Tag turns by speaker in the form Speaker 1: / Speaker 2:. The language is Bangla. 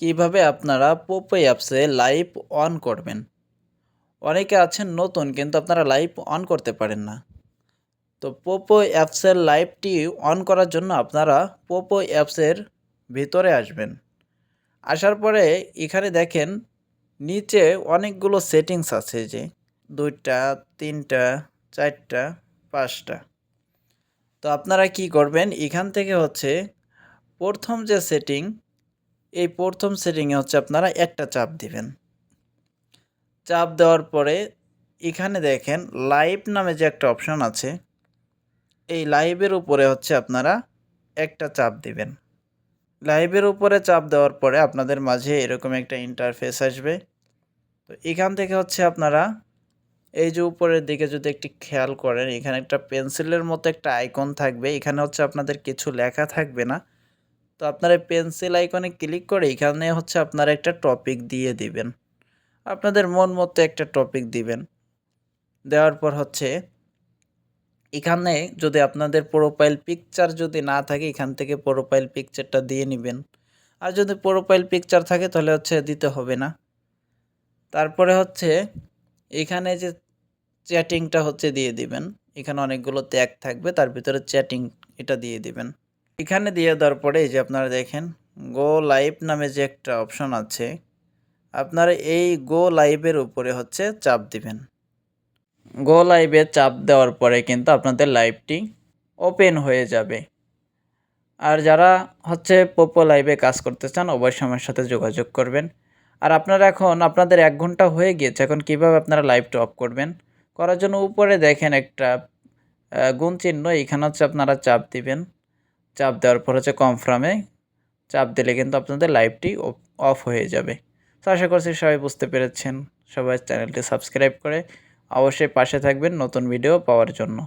Speaker 1: কীভাবে আপনারা পোপো অ্যাপসে লাইভ অন করবেন? অনেকে আছেন নতুন, কিন্তু আপনারা লাইভ অন করতে পারেন না। তো পোপো অ্যাপসের লাইভটি অন করার জন্য আপনারা পোপো অ্যাপসের ভিতরে আসবেন। আসার পরে এখানে দেখেন, নিচে অনেকগুলো সেটিংস আছে যে, দুইটা, তিনটা, চারটা, পাঁচটা। তো আপনারা কি করবেন? এখান থেকে হচ্ছে প্রথম যে সেটিং এই প্রথম সেটিংয়ে হচ্ছে আপনারা একটা চাপ দিবেন। চাপ দেওয়ার পরে এখানে দেখেন লাইভ নামে যে একটা অপশন আছে, এই লাইভের উপরে হচ্ছে আপনারা একটা চাপ দিবেন। লাইভের উপরে চাপ দেওয়ার পরে আপনাদের মাঝে এরকম একটা ইন্টারফেস আসবে। তো এখান থেকে হচ্ছে আপনারা এই যে উপরের দিকে যদি একটি খেয়াল করেন, এখানে একটা পেন্সিলের মতো একটা আইকন থাকবে। এখানে হচ্ছে আপনাদের কিছু লেখা থাকবে না। তো আপনারা পেন্সিল আইকনে ক্লিক করে এখানে হচ্ছে আপনারা একটা টপিক দিয়ে দিবেন। আপনাদের মন মতো একটা টপিক দিবেন। দেওয়ার পর হচ্ছে এখানে যদি আপনাদের প্রোফাইল পিকচার যদি না থাকে, এখান থেকে প্রোফাইল পিকচারটা দিয়ে নেবেন। আর যদি প্রোফাইল পিকচার থাকে, তাহলে হচ্ছে দিতে হবে না। তারপরে হচ্ছে এখানে যে চ্যাটিংটা হচ্ছে দিয়ে দিবেন। এখানে অনেকগুলো ট্যাগ থাকবে, তার ভিতরে চ্যাটিং এটা দিয়ে দিবেন। এখানে দিয়ে দেওয়ার পরে যে আপনারা দেখেন গো লাইভ নামে যে একটা অপশন আছে, আপনারা এই গো লাইভের উপরে হচ্ছে চাপ দিবেন। গো লাইভে চাপ দেওয়ার পরে কিন্তু আপনাদের লাইভটি ওপেন হয়ে যাবে। আর যারা হচ্ছে পোপো লাইভে কাজ করতে চান, অবশ্যই আমার সাথে যোগাযোগ করবেন। আর আপনারা এখন, আপনাদের এক ঘণ্টা হয়ে গিয়েছে, এখন কীভাবে আপনারা লাইভটা অফ করবেন? করার জন্য উপরে দেখেন একটা গুণ চিহ্ন, এখানে হচ্ছে আপনারা চাপ দিবেন। চাপ দেওয়ার পর হচ্ছে কনফার্মে চাপ দিলে কিন্তু আপনাদের লাইভটি অফ হয়ে যাবে। তো আশা করছি সবাই বুঝতে পেরেছেন। সবাই চ্যানেলটি সাবস্ক্রাইব করে অবশ্যই পাশে থাকবেন নতুন ভিডিও পাওয়ার জন্য।